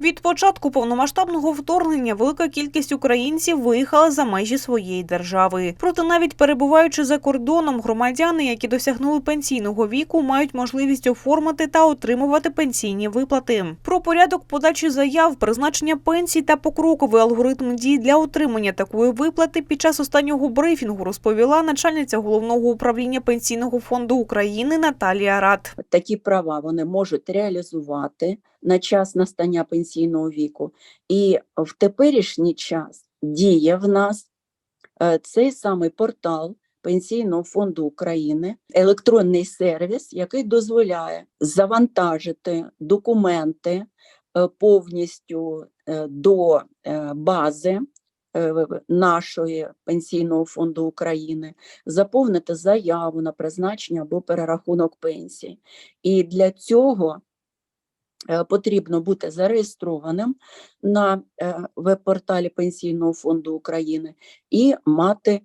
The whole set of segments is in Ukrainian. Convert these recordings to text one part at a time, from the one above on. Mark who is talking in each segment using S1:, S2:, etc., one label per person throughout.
S1: Від початку повномасштабного вторгнення велика кількість українців виїхала за межі своєї держави. Проте, навіть перебуваючи за кордоном, громадяни, які досягнули пенсійного віку, мають можливість оформити та отримувати пенсійні виплати. Про порядок подачі заяв, призначення пенсій та покроковий алгоритм дій для отримання такої виплати під час останнього брифінгу розповіла начальниця головного управління пенсійного фонду України Наталія Рад.
S2: такі права вони можуть реалізувати на час настання пенсійного віку. І в теперішній час діє в нас е, цей самий портал Пенсійного фонду України, електронний сервіс, який дозволяє завантажити документи е, повністю е, до бази нашої Пенсійного фонду України, заповнити заяву на призначення або перерахунок пенсії. І для цього потрібно бути зареєстрованим на е, веб-порталі Пенсійного фонду України і мати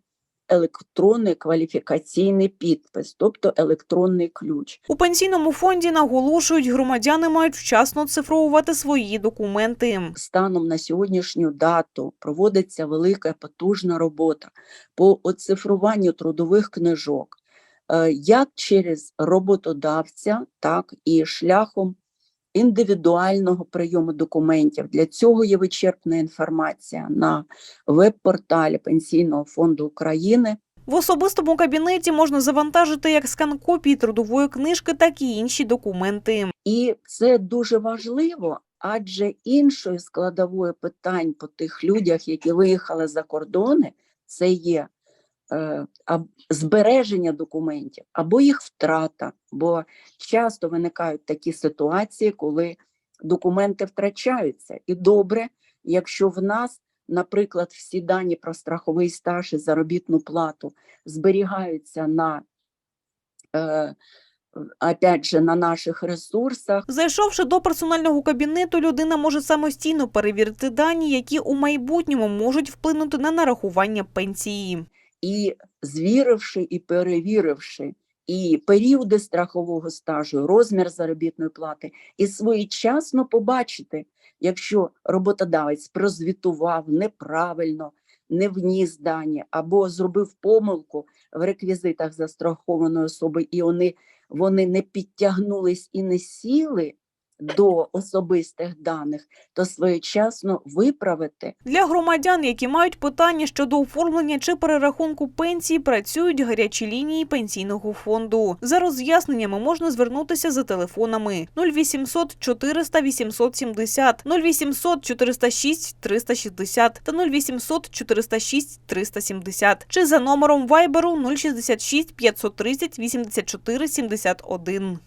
S2: електронний кваліфікаційний підпис, тобто електронний ключ.
S1: У пенсійному фонді наголошують, громадяни мають вчасно цифровувати свої документи.
S2: Станом на сьогоднішню дату проводиться велика потужна робота по оцифруванню трудових книжок, е, як через роботодавця, так і шляхом індивідуального прийому документів. Для цього є вичерпна інформація на веб-порталі Пенсійного фонду України.
S1: В особистому кабінеті можна завантажити як скан копії трудової книжки, так і інші документи.
S2: І це дуже важливо, адже іншою складовою питань по тих людях, які виїхали за кордони, це є збереження документів або їх втрата. Бо часто виникають такі ситуації, коли документи втрачаються. І добре, якщо в нас, наприклад, всі дані про страховий стаж і заробітну плату зберігаються на е, опять же, на наших ресурсах,
S1: Зайшовши до персонального кабінету, людина може самостійно перевірити дані, які у майбутньому можуть вплинути на нарахування пенсії.
S2: І звіривши і перевіривши і періоди страхового стажу, розмір заробітної плати, і своєчасно побачити, якщо роботодавець прозвітував неправильно, не вніс дані або зробив помилку в реквізитах застрахованої особи, і вони, вони не підтягнулись і не сіли до особистих даних, то своєчасно виправити
S1: Для громадян, які мають питання щодо оформлення чи перерахунку пенсії, працюють гарячі лінії пенсійного фонду. За роз'ясненнями можна звернутися за телефонами 0800 400 870, 0800 406 360 та 0800 406 370 чи за номером Viber 066 530 84 71.